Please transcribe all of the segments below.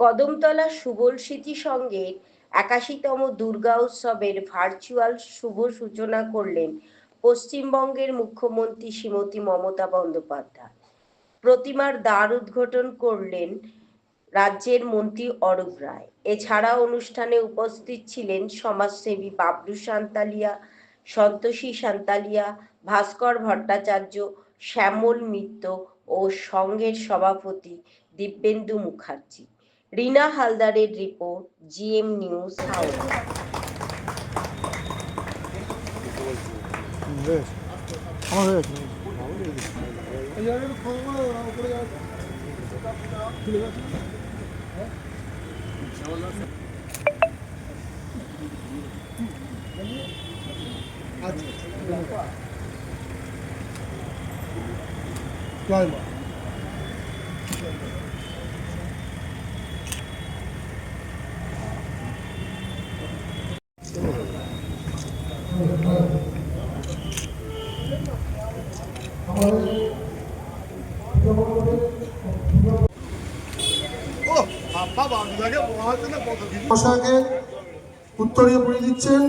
কদমতলা সুবল স্মৃতি সংঘের একাশিতম দুর্গা উৎসবের ভার্চুয়াল শুভ সূচনা করলেন পশ্চিমবঙ্গের মুখ্যমন্ত্রী শ্রীমতী মমতা বন্দ্যোপাধ্যায়। প্রতিমার দ্বার উদ্ঘাটন করলেন রাজ্যের মন্ত্রী অরূপ রায়। এছাড়া অনুষ্ঠানে উপস্থিত ছিলেন সমাজসেবী বাবলু সান্তালিয়া, সন্তোষী সান্তালিয়া, ভাস্কর ভট্টাচার্য, শ্যামল মিত্র ও সংঘের সভাপতি দিব্যেন্দু মুখার্জি। রিনা হালদারের রিপোর্ট জিএম নিউজ হাওড়া। বেশ আমার হয়ে গেছে জয় মা উত্তরীয় দিচ্ছেন।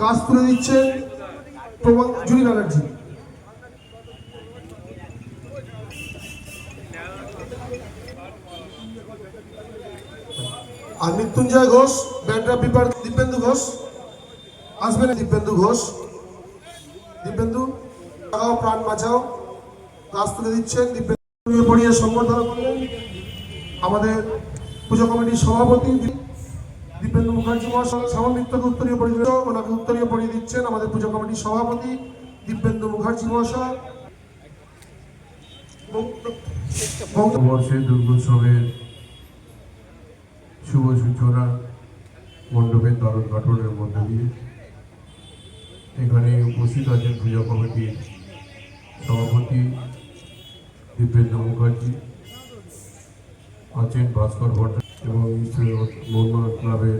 গাছ তুলে দিচ্ছেন জুলি ব্যানার্জি। আর মৃত্যুঞ্জয় ঘোষ ব্যান্ডরা পিপার দিব্যেন্দু ঘোষ, আসবেন দিব্যেন্দু ঘোষ। দিব্যেন্দু, লাগাও, প্রাণ বাঁচাও। গাছ তুলে দিচ্ছেন দিব্যেন্দু পড়িয়ে সম্বর্ধনা করলেন আমাদের পুজো কমিটির সভাপতি দীপেন্দ্র মুখার্জি মহাশয়। উত্তরীয় পরিচিত ওনাকে উত্তরীয় পড়িয়ে দিচ্ছেন আমাদের পুজো কমিটির সভাপতি দীপেন্দ্র মুখার্জি মহাশয়। বর্ষে দুর্গোৎসবের শুভ সূচনা মণ্ডপের দ্বার উদ্ঘাটনের মধ্যে দিয়ে এখানে উপস্থিত আছেন পূজা কমিটির সভাপতি দিব্যেন্দ্র মুখার্জি, আছেন ভাস্কর ভট্ট এবং মোহনবাগান ক্লাবের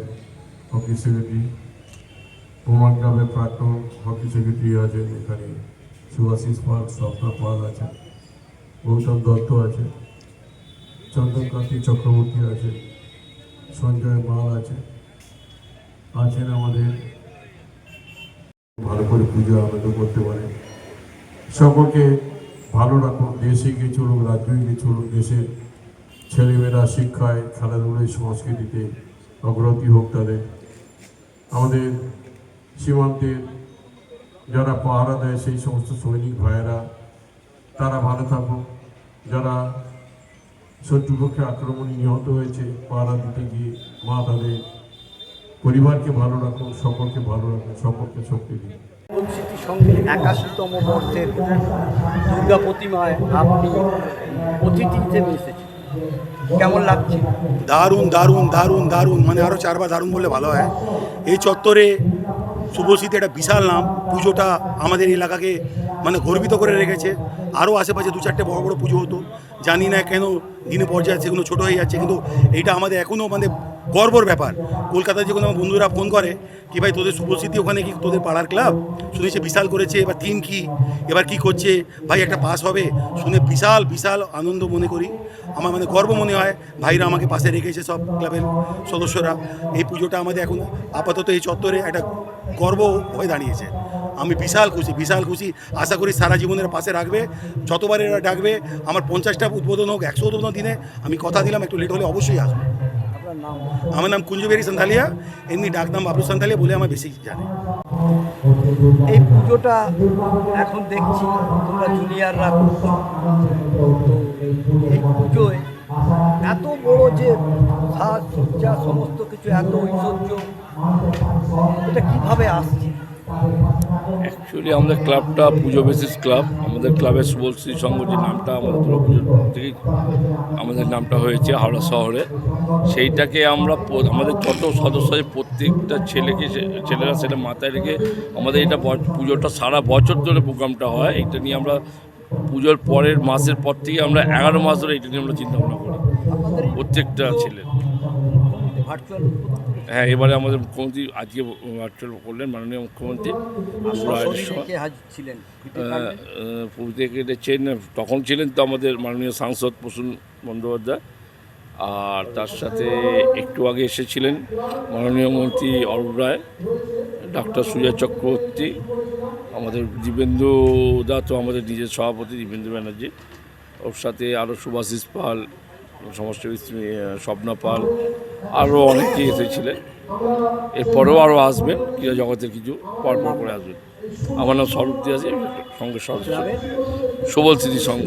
হকি সেক্রেটারি, প্রমাণ ক্লাবের প্রাক্তন হকি সেক্রেটারি আছেন এখানে সুভাশিস পাল, স্বপ্না পাল আছেন, গৌতম দত্ত আছে চন্দ্রকান্তি চক্রবর্তী আছে সঞ্জয় মাল আছে আছেন আমাদের ভালো করে পুজো আনন্দ করতে পারে। সকলকে ভালো রাখুন, দেশে গিয়ে চলুক রাজ্যে গিয়ে চলুক দেশে ছেলেমেয়েরা শিক্ষায় খেলাধুলায় সংস্কৃতিতে অগ্রগতি হোক তাদের। আমাদের সীমান্তের যারা পাহারা দেয়, সেই সমস্ত সৈনিক ভাইয়েরা, তারা ভালো থাকুক যারা শত্রুপক্ষে আক্রমণে নিহত হয়েছে, পাহারা দিতে গিয়ে মা তাদের পরিবারকে ভালো রাখুন সকলকে ভালো রাখুন সকলকে শক্তি দিন। স্মৃতি সঙ্গে একাশিতম বর্ষের দুর্গা প্রতিমায় আপনি অতিথি হিসেবে এসেছেন। কেমন লাগছে? দারুণ দারুণ দারুণ দারুণ। মানে আরও চারবার দারুণ বললে ভালো হয়। এই চত্বরে শুভশীতে একটা বিশাল নাম পুজোটা আমাদের এলাকাকে মানে গর্বিত করে রেখেছে। আরও আশেপাশে দু চারটে বড় বড় পুজো হতো। জানি না কেন দিনে পর্যায়ে সেগুলো ছোটো হয়ে যাচ্ছে কিন্তু এইটা আমাদের এখনও মানে গর্বর ব্যাপার। কলকাতায় যখন আমার বন্ধুরা ফোন করে কি ভাই তোদের শুভস্মৃতি ওখানে কি? তোদের পাড়ার ক্লাব? শুনেছে বিশাল করেছে, এবার থিম কি? এবার কি করছে? ভাই একটা পাস হবে। শুনে বিশাল বিশাল আনন্দ মনে করি। আমার মানে গর্ব মনে হয় ভাইরা আমাকে পাশে রেখেছে সব ক্লাবের সদস্যরা। এই পুজোটা আমাদের এখন আপাতত এই চত্বরে একটা গর্ব হয়ে দাঁড়িয়েছে। আমি বিশাল খুশি বিশাল খুশি। আশা করি সারা জীবনের পাশে রাখবে। যতবার এরা ডাকবে, আমার পঞ্চাশটা উদ্বোধন হোক একশো উদ্বোধন দিনে আমি কথা দিলাম, একটু লেট হলে অবশ্যই আসব। আমার নাম কুঞ্জবেরি সান্থালিয়া, এমনি ডাক নাম বাবলু সান্থালিয়া বলে আমার বেশি জানে। এই পুজোটা এখন দেখছি তোমরা জুনিয়ররা করছ। এই পুজোয় এত বড় যে সাজ সমস্ত কিছু, এত ঐশ্বর্য, এটা কীভাবে আসছে? অ্যাকচুয়ালি আমাদের ক্লাবটা পুজো বেসিস ক্লাব আমাদের ক্লাবের সুবলশ্রী সংঘ যে নামটা আমাদের দুর্গা পুজোর থেকেই আমাদের নামটা হয়েছে হাওড়া শহরে। সেইটাকে আমরা আমাদের যত সদস্য প্রত্যেকটা ছেলেকে ছেলেরা সেটা মাথায় রেখে আমাদের এটা পুজোটা সারা বছর ধরে প্রোগ্রামটা হয়। এটা নিয়ে আমরা পুজোর পরের মাসের পর থেকে আমরা এগারো মাস ধরে এটা নিয়ে আমরা চিন্তা ভাবনা করি। প্রত্যেকটা ছেলে ভার্চুয়াল হ্যাঁ এবারে আমাদের মুখ্যমন্ত্রী আজকে ভার্চুয়াল করলেন মাননীয় মুখ্যমন্ত্রী। ছিলেন? তখন ছিলেন তো আমাদের মাননীয় সাংসদ প্রসূন বন্দ্যোপাধ্যায়। আর তার সাথে একটু আগে এসেছিলেন মাননীয় মন্ত্রী অরূপ রায় ডাক্তার সুজয় চক্রবর্তী আমাদের দীপেন্দু দা তো আমাদের নিজের সভাপতি দীপেন্দু ব্যানার্জি। ওর সাথে আরও সুভাষিস পাল সমষ্টি স্বপ্না পাল আরও অনেকে এসেছিলেন এরপরেও আরও আসবেন ক্রীড়া জগতের কিছু পরপর করে আসবেন আমার নাম স্বরূপ দিয়াজি সঙ্গে সব সবল স্মৃতি সংঘ।